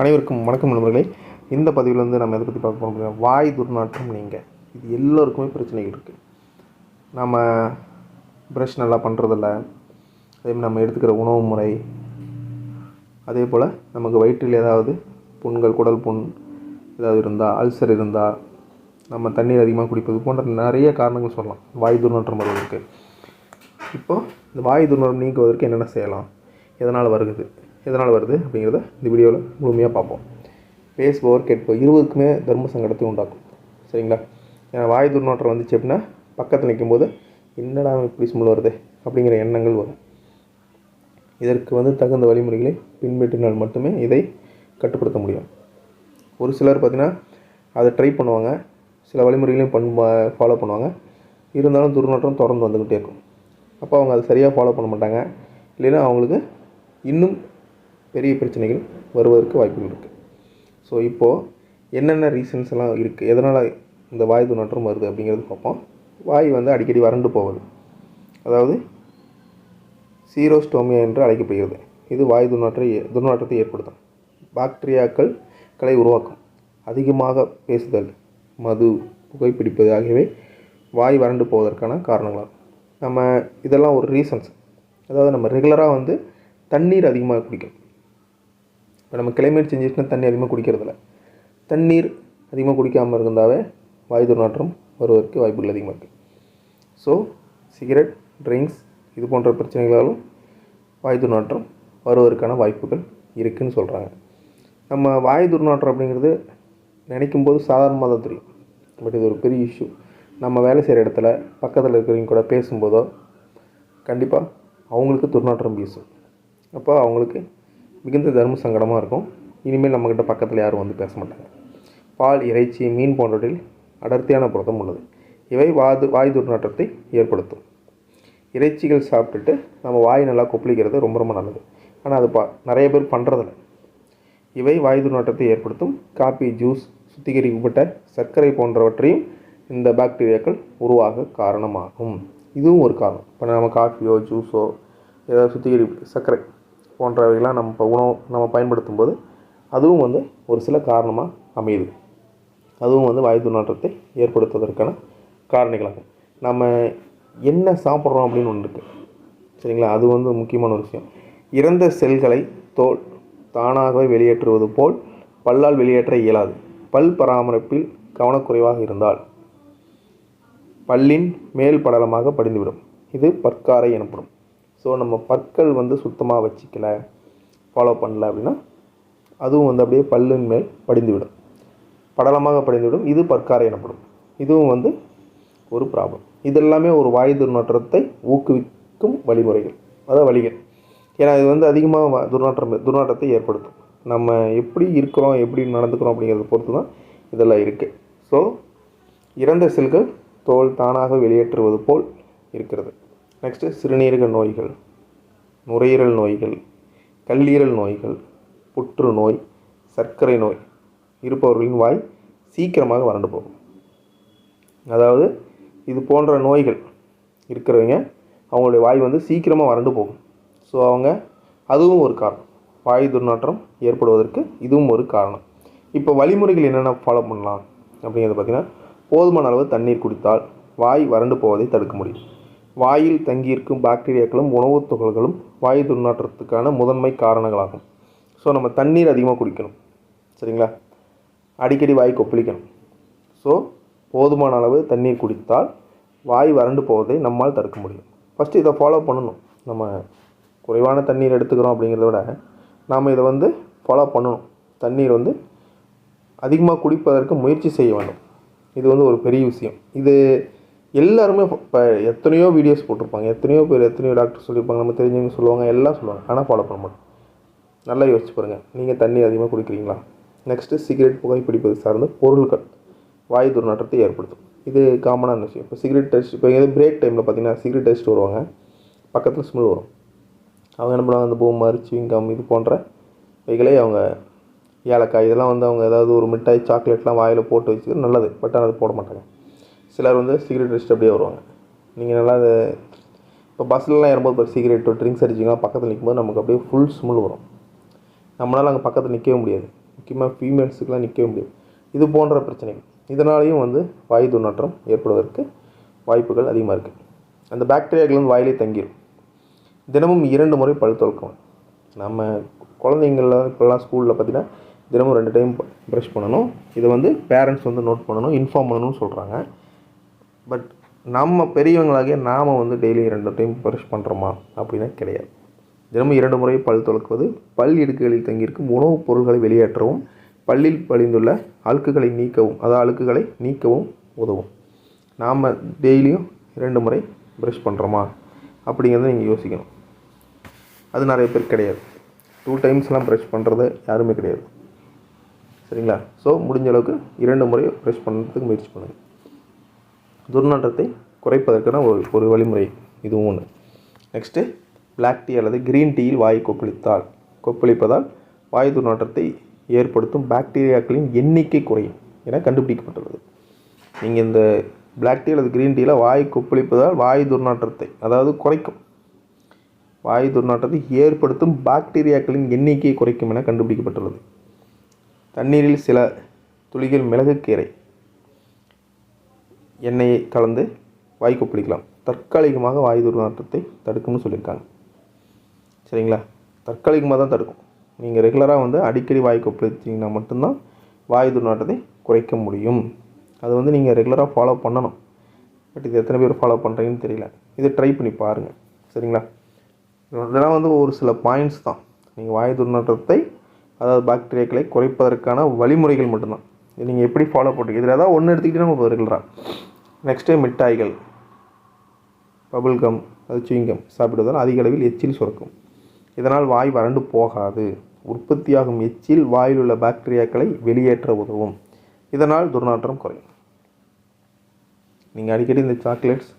அனைவருக்கும் வணக்கம் நண்பர்களே. இந்த பதிவில் வந்து நம்ம எதை பற்றி பார்க்க போகிறோம் அப்படின்னா வாய் துர்நாற்றம் நீங்கள் இது எல்லோருக்குமே பிரச்சனைகள் இருக்குது நம்ம ப்ரஷ் நல்லா பண்ணுறதில்ல அதே மாதிரி நம்ம எடுத்துக்கிற உணவு முறை. அதே போல் நமக்கு வயிற்றில் ஏதாவது புண்கள் குடல் புண் ஏதாவது இருந்தால் அல்சர் இருந்தால் நம்ம தண்ணீர் அதிகமாக குடிப்பது போன்ற நிறைய காரணங்கள் சொல்லலாம். வாய் துர்நாற்றம் வருவதற்கு. இப்போது இந்த வாய் துர்நாற்றம் நீக்குவதற்கு என்னென்ன செய்யலாம்? எதனால் வருகுது எதனால் வருது அப்படிங்கிறத இந்த வீடியோவில் முழுமையாக பார்ப்போம். பேசுபவர் கேட்போம் இருவருக்குமே தர்ம சங்கடத்தை உண்டாக்கும். சரிங்களா? ஏன்னா வாய் துர்நாற்றம் வந்துச்சு அப்படின்னா பக்கத்தில் நிற்கும்போது என்னடா இப்படி ஸ்மெல் வருது அப்படிங்கிற எண்ணங்கள் வரும். இதற்கு வந்து தகுந்த வழிமுறைகளை பின்பற்றினால் மட்டுமே இதை கட்டுப்படுத்த முடியும். ஒரு சிலர் பார்த்திங்கன்னா அதை ட்ரை பண்ணுவாங்க. சில வழிமுறைகளையும் பண் ஃபாலோ பண்ணுவாங்க. இருந்தாலும் துர்நாற்றம் தொடர்ந்து வந்துக்கிட்டே இருக்கும். அப்போ அவங்க அதை சரியாக ஃபாலோ பண்ண மாட்டாங்க. இல்லைன்னா அவங்களுக்கு இன்னும் பெரிய பிரச்சனைகள் வருவதற்கு வாய்ப்புகள் இருக்குது ஸோ இப்போது என்னென்ன ரீசன்ஸ் எல்லாம் இருக்குது எதனால் இந்த வாய் துணற்றம் வருது அப்படிங்கிறது பார்ப்போம். வாய் வந்து அடிக்கடி வறண்டு போவது அதாவது சீரோஸ்டோமியா என்று அழைக்கப்படுகிறது. இது வாய் துர்நாற்ற துர்நாற்றத்தை ஏற்படுத்தும். பாக்டீரியாக்கள் களை உருவாக்கும். அதிகமாக பேசுதல் மது புகைப்பிடிப்பது ஆகியவை வாய் வறண்டு போவதற்கான காரணங்களாகும். நம்ம இதெல்லாம் ஒரு ரீசன்ஸ் அதாவது நம்ம ரெகுலராக வந்து தண்ணீர் அதிகமாக குடிக்கணும் இப்போ நம்ம கிளைமேட் சேஞ்சஸ்னால் தண்ணி அதிகமாக குடிக்கிறதில்ல. தண்ணீர் அதிகமாக குடிக்காமல் இருந்தாவே வாயு துர்நாற்றம் வருவதற்கு வாய்ப்புகள் அதிகமாக இருக்குது ஸோ சிகரெட் ட்ரிங்க்ஸ் இது போன்ற பிரச்சனைகளாலும் வாயு துர்நாற்றம் வருவதற்கான வாய்ப்புகள் இருக்குதுன்னு சொல்கிறாங்க நம்ம வாயு துர்நாற்றம் அப்படிங்கிறது நினைக்கும் போது சாதாரணமாக தான் தெரியும். பட் இது ஒரு பெரிய இஷ்யூ நம்ம வேலை செய்கிற இடத்துல பக்கத்தில் இருக்கிறவங்க கூட பேசும்போதோ கண்டிப்பாக அவங்களுக்கு துர்நாற்றம் வீசும். அப்போ அவங்களுக்கு மிகுந்த தர்ம சங்கடமாக இருக்கும். இனிமேல் நம்மக்கிட்ட பக்கத்தில் யாரும் வந்து பேச மாட்டாங்க. பால் இறைச்சி மீன் போன்றவற்றில் அடர்த்தியான புரதம் உள்ளது. இவை வாது வாய் துர்நாற்றத்தை ஏற்படுத்தும். இறைச்சிகள் சாப்பிட்டுட்டு நம்ம வாய் நல்லா கொப்பளிக்கிறது ரொம்ப ரொம்ப நல்லது. ஆனால் அது பா நிறைய பேர் பண்ணுறதில்ல இவை வாய் துர்நாற்றத்தை ஏற்படுத்தும். காபி ஜூஸ் சுத்திகரிக்கப்பட்ட சர்க்கரை போன்றவற்றையும் இந்த பாக்டீரியாக்கள் உருவாக காரணமாகும். இதுவும் ஒரு காரணம். இப்போ நம்ம காஃபியோ ஜூஸோ ஏதாவது சுத்திகரி சர்க்கரை போன்றவைகளாம் நம்ம உணவு நம்ம பயன்படுத்தும் போது அதுவும் வந்து ஒரு சில காரணமாக அமையுது. அதுவும் வந்து வாயு துர்நாற்றத்தை ஏற்படுத்துவதற்கான காரணிகளாகும். நம்ம என்ன சாப்பிட்றோம் அப்படின்னு ஒன்று இருக்குது சரிங்களா? அது வந்து முக்கியமான ஒரு விஷயம். இறந்த செல்களை தோல் தானாகவே வெளியேற்றுவது போல் பல்லால் வெளியேற்ற இயலாது. பல் பராமரிப்பில் கவனக்குறைவாக இருந்தால் பல்லின் மேல் படலமாக படிந்துவிடும். இது பற்காரை எனப்படும். ஸோ நம்ம பற்கள் வந்து சுத்தமாக வச்சுக்கல ஃபாலோ பண்ணல அப்படின்னா அதுவும் வந்து அப்படியே பல்லின் மேல் படிந்துவிடும். படலமாக படிந்துவிடும். இது பற்காரை எனப்படும். இதுவும் வந்து ஒரு ப்ராப்ளம் இதெல்லாமே ஒரு வாயு துர்நாற்றத்தை ஊக்குவிக்கும் வழிமுறைகள். அதாவது வழிகள். ஏன்னா இது வந்து அதிகமாக வ- துர்நாற்றம் துர்நாற்றத்தை ஏற்படுத்தும். நம்ம எப்படி இருக்கிறோம் எப்படி நடந்துக்கிறோம் அப்படிங்கிறத பொறுத்து தான் இதெல்லாம் இருக்குது ஸோ இறந்த செல்கள் தோல் தானாக வெளியேற்றுவது போல் இருக்கிறது. நெக்ஸ்ட்டு சிறுநீரக நோய்கள் நுரையீரல் நோய்கள் கல்லீரல் நோய்கள் புற்றுநோய் சர்க்கரை நோய் இருப்பவர்களின் வாய் சீக்கிரமாக வறண்டு போகும். அதாவது இது போன்ற நோய்கள் இருக்கிறவங்க அவங்களுடைய வாய் வந்து சீக்கிரமாக வறண்டு போகும். ஸோ அவங்க அதுவும் ஒரு காரணம். வாய் துர்நாற்றம் ஏற்படுவதற்கு இதுவும் ஒரு காரணம். இப்போ வழிமுறைகள் என்னென்ன ஃபாலோ பண்ணலாம்? அப்படிங்கிறது பார்த்திங்கன்னா போதுமான அளவு தண்ணீர் குடித்தால் வாய் வறண்டு போவதை தடுக்க முடியும். வாயில் தங்கியிருக்கும் பாக்டீரியாக்களும் உணவுத் துகள்களும் வாயு துர்நாற்றத்துக்கான முதன்மை காரணங்களாகும். ஸோ நம்ம தண்ணீர் அதிகமாக குடிக்கணும். சரிங்களா? அடிக்கடி வாய் கொப்பளிக்கணும். ஸோ போதுமான அளவு தண்ணீர் குடித்தால் வாய் வறண்டு போவதை நம்மால் தடுக்க முடியும். ஃபஸ்ட்டு இதை ஃபாலோ பண்ணணும். நம்ம குறைவான தண்ணீர் எடுத்துக்கிறோம் அப்படிங்கிறத விட நாம் இதை வந்து ஃபாலோ பண்ணணும். தண்ணீர் வந்து அதிகமாக குடிப்பதற்கு முயற்சி செய்ய வேண்டும். இது வந்து ஒரு பெரிய விஷயம். இது எல்லாருமே இப்போ எத்தனையோ வீடியோஸ் போட்டிருப்பாங்க. எத்தனையோ பேர் எத்தனையோ டாக்டர் சொல்லியிருப்பாங்க. நம்ம தெரிஞ்சவங்க சொல்லுவாங்க. எல்லாம் சொல்லுவாங்க. ஆனால் ஃபாலோ பண்ண மாட்டோம். நல்லா யோசிச்சு பாருங்கள் நீங்கள் தண்ணி அதிகமாக குடிக்கிறீங்களா? நெக்ஸ்ட்டு சிகரெட் புகைப்பிடிப்பது சார்ந்த பொருட்கள் வாயு துர்நாற்றத்தை ஏற்படுத்தும். இது காமனான விஷயம். இப்போ சிகரெட் டெஸ்ட் இப்போ எங்கேயாவது பிரேக் டைமில் பார்த்தீங்கன்னா சிகரெட் டெஸ்ட் வருவாங்க. பக்கத்தில் ஸ்மெல் வரும். அவங்க என்ன பண்ணுவாங்க? அந்த பூமர் சிவிங்கம் இது போன்ற வைகளை அவங்க ஏலக்காய் இதெல்லாம் வந்து அவங்க ஏதாவது ஒரு மிட்டாய் சாக்லேட்லாம் வாயில் போட்டு வச்சுக்கிறது நல்லது. பட் அது போட மாட்டாங்க. சிலர் வந்து சிகரெட் வச்சுட்டு அப்படியே வருவாங்க. நீங்கள் நல்லா அது இப்போ பஸ்லலாம் ஏறும்போது இப்போ சிகரெட்டோ ட்ரிங்க்ஸ் அடிச்சிங்கன்னா பக்கத்தில் நிற்கும்போது நமக்கு அப்படியே ஃபுல் ஸ்மெல் வரும். நம்மளால் அங்கே பக்கத்தில் நிற்கவே முடியாது. முக்கியமாக ஃபீமேல்ஸுக்கெலாம் நிற்கவே முடியாது. இது போன்ற பிரச்சனைகள். இதனாலேயும் வந்து வாயு துர்நாற்றம் ஏற்படுவதற்கு வாய்ப்புகள் அதிகமாக இருக்குது அந்த பாக்டீரியாக்கள் வந்து வாயிலே தங்கிடும் தினமும் இரண்டு முறை பல் துலக்கணும் நம்ம குழந்தைங்கள இப்போல்லாம் ஸ்கூலில் பார்த்தீங்கன்னா தினமும் ரெண்டு டைம் ப்ரஷ் பண்ணணும். இதை வந்து பேரண்ட்ஸ் வந்து நோட் பண்ணணும் இன்ஃபார்ம் பண்ணணும்னு சொல்கிறாங்க பட் நம்ம பெரியவங்களாகிய நாம் வந்து டெய்லி ரெண்டு டைம் ப்ரஷ் பண்ணுறோமா அப்படின்னா கிடையாது. தினமும் இரண்டு முறை பல் துலக்குவது பல் இடுக்குகளில் தங்கியிருக்கும் உணவுப் பொருட்களை வெளியேற்றவும் பல்லில் பழிந்துள்ள அழுக்குகளை நீக்கவும் அதாவது அழுக்குகளை நீக்கவும் உதவும். நாம் டெய்லியும் இரண்டு முறை ப்ரஷ் பண்ணுறோமா அப்படிங்கிறத நீங்கள் யோசிக்கணும். அது நிறைய பேர் கிடையாது. டூ டைம்ஸ்லாம் ப்ரஷ் பண்ணுறது யாருமே கிடையாது. சரிங்களா? ஸோ முடிஞ்ச அளவுக்கு இரண்டு முறை ப்ரஷ் பண்ணுறதுக்கு முயற்சி பண்ணுங்கள் துர்நாற்றத்தை குறைப்பதற்கான ஒரு ஒரு வழிமுறை இதுவும் ஒன்று நெக்ஸ்ட்டு பிளாக் டீ அல்லது க்ரீன் டீயில் வாய் கொப்பளித்தால் கொப்பளிப்பதால் வாய் துர்நாற்றத்தை ஏற்படுத்தும் பாக்டீரியாக்களின் எண்ணிக்கை குறையும் என கண்டுபிடிக்கப்பட்டுள்ளது. நீங்கள் இந்த பிளாக் டீ அல்லது க்ரீன் டீயில் வாய் கொப்பளிப்பதால் வாய் துர்நாற்றத்தை அதாவது குறைக்கும். வாயு துர்நாற்றத்தை ஏற்படுத்தும் பாக்டீரியாக்களின் எண்ணிக்கையை குறைக்கும் என கண்டுபிடிக்கப்பட்டுள்ளது. தண்ணீரில் சில துளிகள் மிளகுக்கீரை எண்ணெயை கலந்து வாய் பிடிக்கலாம் தற்காலிகமாக வாய் துர்நாற்றத்தை தடுக்கும்னு சொல்லியிருக்காங்க. சரிங்களா? தற்காலிகமாக தான் தடுக்கும். நீங்கள் ரெகுலராக வந்து அடிக்கடி வாய் கொப்பளிச்சிங்கன்னா மட்டும்தான் வாயு துர்நாற்றத்தை குறைக்க முடியும். அது வந்து நீங்கள் ரெகுலராக ஃபாலோ பண்ணணும். பட் இது எத்தனை பேர் ஃபாலோ பண்ணுறீங்கன்னு தெரியல. இதை ட்ரை பண்ணி பாருங்கள் சரிங்களா? இதெல்லாம் வந்து ஒரு சில பாயிண்ட்ஸ் தான். நீங்கள் வாயு துர்நாற்றத்தை அதாவது பாக்டீரியாக்களை குறைப்பதற்கான வழிமுறைகள் மட்டும்தான். இது நீங்கள் எப்படி ஃபாலோ பண்ணுறீங்க இதில் ஏதாவது ஒன்று எடுத்துக்கிட்டீங்கன்னா உங்களுக்கு ரெகுலராக நெக்ஸ்ட்டு மிட்டாய்கள். பபுள் கம் அது சுவிங்கம் சாப்பிடுவதால் அதிக அளவில் எச்சில் சுரக்கும். இதனால் வாய் வறண்டு போகாது. உற்பத்தியாகும் எச்சில் வாயில் உள்ள பாக்டீரியாக்களை வெளியேற்ற உதவும். இதனால் துர்நாற்றம் குறையும். நீங்கள் அடிக்கடி இந்த சாக்லேட்ஸ்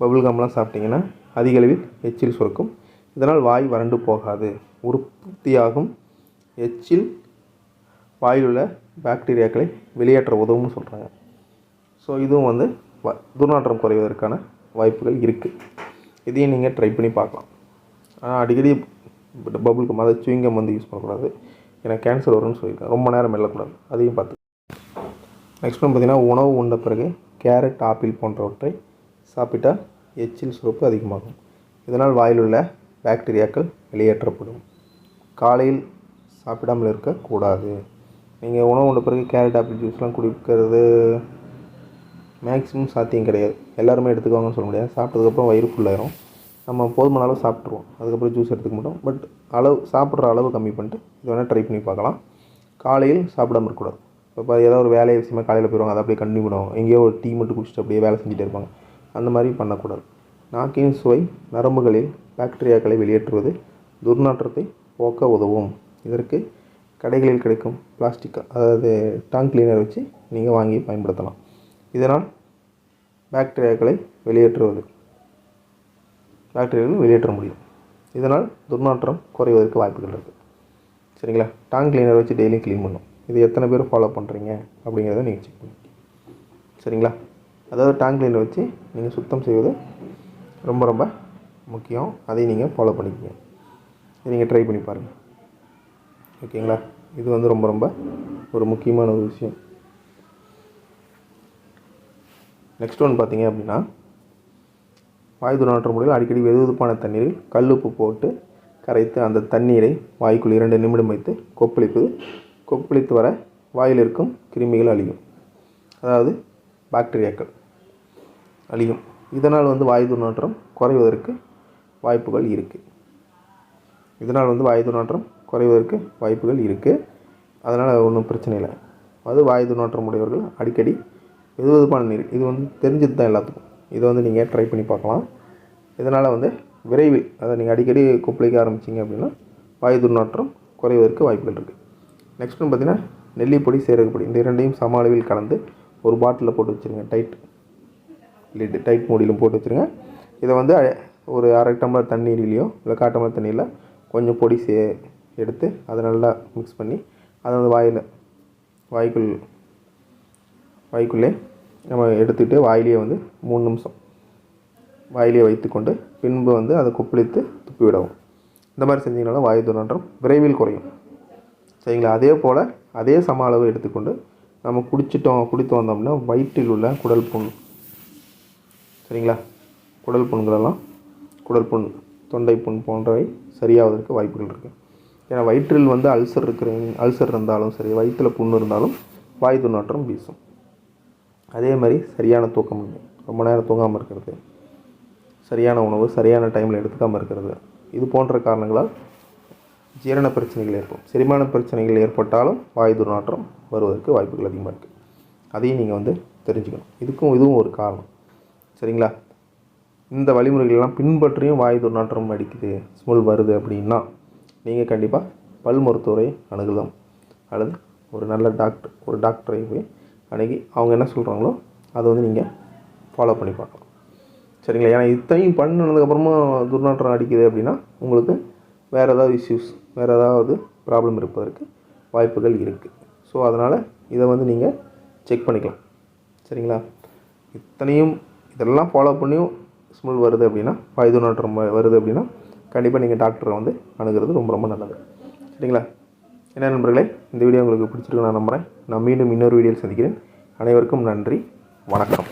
பபுள் கம்லாம் சாப்பிட்டீங்கன்னா அதிக அளவில் எச்சில் சுரக்கும். இதனால் வாய் வறண்டு போகாது. உற்பத்தியாகும் எச்சில் வாயிலுள்ள பாக்டீரியாக்களை வெளியேற்ற உதவும்னு சொல்கிறாங்க ஸோ இதுவும் வந்து வ துர்நாற்றம் குறைவதற்கான வாய்ப்புகள் இருக்குது இதையும் நீங்கள் ட்ரை பண்ணி பார்க்கலாம். ஆனால் அடிக்கடி பபுள் கம் அதாவது சுவிங்கம் வந்து யூஸ் பண்ணக்கூடாது. ஏன்னா கேன்சர் வரும்னு சொல்லியிருக்கேன் ரொம்ப நேரம் மெல்லக்கூடாது அதையும் பார்த்து. நெக்ஸ்ட் ஒன்று பார்த்திங்கன்னா உணவு உண்ட பிறகு கேரட் ஆப்பிள் போன்றவற்றை சாப்பிட்டால் எச்சில் சுரப்பு அதிகமாகும். இதனால் வாயில் உள்ள பாக்டீரியாக்கள் வெளியேற்றப்படும். காலையில் சாப்பிடாமல் இருக்கக்கூடாது நீங்கள் உணவு உண்ட பிறகு கேரட் ஆப்பிள் ஜூஸ்லாம் குடிக்கிறது மேக்ஸிமம் சாத்தியம் கிடையாது. எல்லாருமே எடுத்துக்குவாங்கன்னு சொல்ல முடியாது. சாப்பிட்டதுக்கப்புறம் வயிறு ஃபுல்லாயிரும் நம்ம போதுமான அளவு சாப்பிட்ருவோம் அதுக்கப்புறம் ஜூஸ் எடுத்துக்க மாட்டோம். பட் அளவு சாப்பிட்ற அளவு கம்மி பண்ணிட்டு இது வேணால் ட்ரை பண்ணி பார்க்கலாம். காலையில் சாப்பிடாம இருக்கக்கூடாது. இப்போ ஏதாவது ஒரு வேலை விஷயமா காலையில் போயிடுவாங்க அதை அப்படியே கண்டினியூ பண்ணுவாங்க. எங்கேயோ ஒரு டீ மட்டும் குடிச்சிட்டு அப்படியே வேலை செஞ்சுட்டு இருப்பாங்க. அந்த மாதிரி பண்ணக்கூடாது. நாக்கின் சுவை நரம்புகளில் பாக்டீரியாக்களை வெளியேற்றுவது. துர்நாற்றத்தை போக்க உதவும். இதற்கு கடைகளில் கிடைக்கும் பிளாஸ்டிக் அதாவது டாங் கிளீனர் வச்சு நீங்கள் வாங்கி பயன்படுத்தலாம். இதனால் பாக்டீரியாக்களை வெளியேற்றுவது பாக்டீரியாக்களை வெளியேற்ற முடியும். இதனால் துர்நாற்றம் குறைவதற்கு வாய்ப்புகள் இருக்குது சரிங்களா? டாங் கிளீனர் வச்சு டெய்லியும் க்ளீன் பண்ணும். இது எத்தனை பேர் ஃபாலோ பண்ணுறீங்க அப்படிங்கிறத நீங்கள் செக் பண்ணி சரிங்களா? அதாவது டாங் கிளீனர் வச்சு நீங்கள் சுத்தம் செய்வது ரொம்ப ரொம்ப முக்கியம். அதையும் நீங்கள் ஃபாலோ பண்ணிக்கங்க. இதை நீங்கள் ட்ரை பண்ணி பாருங்கள் ஓகேங்களா? இது வந்து ரொம்ப ரொம்ப ஒரு முக்கியமான ஒரு விஷயம். நெக்ஸ்ட் ஒன் பார்த்தீங்க அப்படின்னா வாய் துணாற்ற முறையில் அடிக்கடி வெதுவெதுப்பான தண்ணீரில் கல்லுப்பு போட்டு கரைத்து அந்த தண்ணீரை வாய்க்குள் இரண்டு நிமிடம் வைத்து கொப்பளிப்பது கொப்பளித்து வர வாயில் இருக்கும் கிருமிகள் அழியும். அதாவது பாக்டீரியாக்கள் அழியும். இதனால் வந்து வாயு துர்நாற்றம் குறைவதற்கு வாய்ப்புகள் இருக்குது இதனால் வந்து வாயு துர்நாற்றம் குறைவதற்கு வாய்ப்புகள் இருக்குது அதனால் ஒன்றும் பிரச்சனை இல்லை. அது வாயு துர்நாற்றம் உடையவர்கள் அடிக்கடி வெதுவெதுப்பான நீர் இது வந்து தெரிஞ்சது தான் எல்லாத்துக்கும். இதை வந்து நீங்கள் ட்ரை பண்ணி பார்க்கலாம். இதனால் வந்து விரைவில் அதை நீங்கள் அடிக்கடி கொப்பளிக்க ஆரம்பிச்சிங்க அப்படின்னா வாயு துர்நாற்றம் குறைவதற்கு வாய்ப்புகள் இருக்குது நெக்ஸ்ட் வந்து பார்த்தீங்கன்னா நெல்லிப்பொடி சேரகப்பொடி இந்த இரண்டையும் சம அளவில் கலந்து ஒரு பாட்டிலில் போட்டு வச்சுருங்க. டைட் லிட் டைட் மூடியிலும் போட்டு வச்சுருங்க. இதை வந்து ஒரு அரை டம்ளர் தண்ணீர்லையோ இல்லை கால் டம்ளர் தண்ணியில் கொஞ்சம் பொடி சே எடுத்து அதை நல்லா மிக்ஸ் பண்ணி அதை வந்து வாயில் வாய்க்குள் வாய்க்குள்ளே நம்ம எடுத்துக்கிட்டு வாயிலேயே வந்து மூணு நிமிஷம். வாயிலே வைத்துக்கொண்டு பின்பு வந்து அதை கொப்பளித்து துப்பி விடவும். இந்த மாதிரி செஞ்சிங்கனால வாயு துர்நாற்றம் விரைவில் குறையும். சரிங்களா? அதே போல் அதே சம அளவு எடுத்துக்கொண்டு நம்ம குடிச்சிட்டோம் குடித்து வந்தோம்னா வயிற்றில் உள்ள குடல் புண். சரிங்களா? குடல் புண்களெல்லாம் குடல் புண் தொண்டை புண் போன்றவை சரியாவதற்கு வாய்ப்புகள் இருக்குது ஏன்னா வயிற்றில் வந்து அல்சர் இருக்கிற அல்சர் இருந்தாலும் சரி வயிற்றில் புண் இருந்தாலும் வாயு துர்நாற்றம் வீசும். அதே மாதிரி சரியான தூக்கம் ரொம்ப நேரம் தூங்காமல் இருக்கிறது சரியான உணவு சரியான டைமில் எடுத்துக்காமல் இருக்கிறது இது போன்ற காரணங்களால் ஜீரண பிரச்சனைகள் ஏற்படும். செரிமான பிரச்சனைகள் ஏற்பட்டாலும் வாய் துர்நாற்றம் வருவதற்கு வாய்ப்புகள் அதிகமாக இருக்குது அதையும் நீங்கள் வந்து தெரிஞ்சுக்கணும். இதுக்கும் இதுவும் ஒரு காரணம். சரிங்களா? இந்த வழிமுறைகளெல்லாம் பின்பற்றியும் வாய் துர்நாற்றம் அடிக்குது ஸ்மெல் வருது அப்படின்னா நீங்கள் கண்டிப்பாக பல் மருத்துவரை அணுகலாம். அல்லது ஒரு நல்ல டாக்டர் ஒரு டாக்டரை போய் அணுகி அவங்க என்ன சொல்கிறாங்களோ அதை வந்து நீங்கள் ஃபாலோ பண்ணி பார்க்கலாம் சரிங்களா? ஏன்னா இத்தனையும் பண்ணினதுக்கப்புறமா துர்நாற்றம் அடிக்குது அப்படின்னா உங்களுக்கு வேறு ஏதாவது இஷ்யூஸ் வேறு ஏதாவது ப்ராப்ளம் இருப்பதற்கு வாய்ப்புகள் இருக்குது ஸோ அதனால் இதை வந்து நீங்கள் செக் பண்ணிக்கலாம். சரிங்களா? இத்தனையும் இதெல்லாம் ஃபாலோ பண்ணியும் ஸ்மெல் வருது அப்படின்னா வாய் துர்நாற்றம் வருது அப்படின்னா கண்டிப்பாக நீங்கள் டாக்டரை வந்து அணுகிறது ரொம்ப ரொம்ப நல்லது. சரிங்களா? என்ன நண்பர்களே இந்த வீடியோ உங்களுக்கு பிடிச்சிருக்கு நான் நம்புகிறேன் நான் மீண்டும் இன்னொரு வீடியோவில் சந்திக்கிறேன். அனைவருக்கும் நன்றி. வணக்கம்.